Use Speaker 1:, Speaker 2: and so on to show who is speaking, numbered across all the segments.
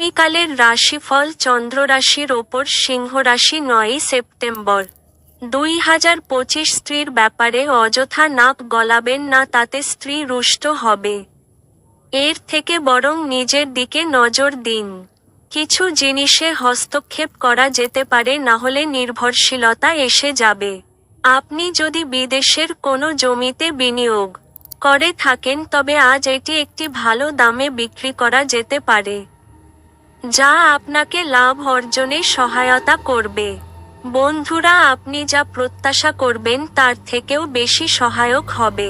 Speaker 1: আগামীকালের রাশিফল চন্দ্র রাশির ওপর সিংহ রাশি নয়ই সেপ্টেম্বর। দুই হাজার পঁচিশ স্ত্রীর ব্যাপারে অযথা নাক গলাবেন না, তাতে স্ত্রী রুষ্ট হবে। এর থেকে বরং নিজের দিকে নজর দিন। কিছু জিনিসে হস্তক্ষেপ করা যেতে পারে, না হলে নির্ভরশীলতা এসে যাবে। আপনি যদি বিদেশের কোনো জমিতে বিনিয়োগ করে থাকেন, তবে আজ এটি একটি ভালো দামে বিক্রি করা যেতে পারে। যা আপনাকে লাভ অর্জনে সহায়তা করবে। বন্ধুরা, আপনি যা প্রত্যাশা করবেন তার থেকেও বেশি সহায়ক হবে।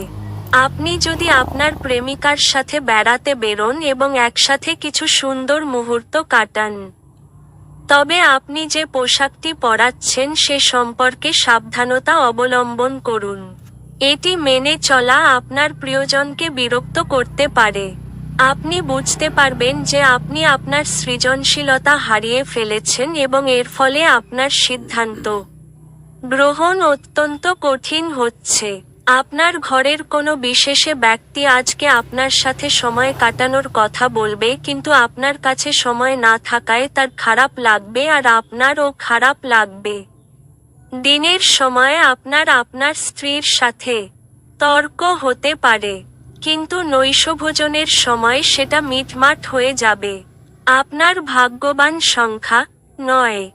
Speaker 1: আপনি যদি আপনার প্রেমিকার সাথে বেড়াতে বেরোন এবং একসাথে কিছু সুন্দর মুহূর্ত কাটান, তবে আপনি যে পোশাকটি পরাচ্ছেন সে সম্পর্কে সাবধানতা অবলম্বন করুন। এটি মেনে চলা আপনার প্রিয়জনকে বিরক্ত করতে পারে। আপনি বুঝতে পারবেন যে আপনি আপনার সৃজনশীলতা হারিয়ে ফেলেছেন এবং এর ফলে আপনার সিদ্ধান্ত গ্রহণ অত্যন্ত কঠিন হচ্ছে। আপনার ঘরের কোনো বিশেষে ব্যক্তি আজকে আপনার সাথে সময় কাটানোর কথা বলবে কিন্তু আপনার কাছে সময় না থাকায় তার খারাপ লাগবে আর আপনারও খারাপ লাগবে। দিনের সময় আপনার আপনার স্ত্রীর সাথে তর্ক হতে পারে। কিন্তু নৈশভোজনের সময় সেটা মিটমাট হয়ে যাবে। আপনার ভাগ্যবান সংখ্যা নয়।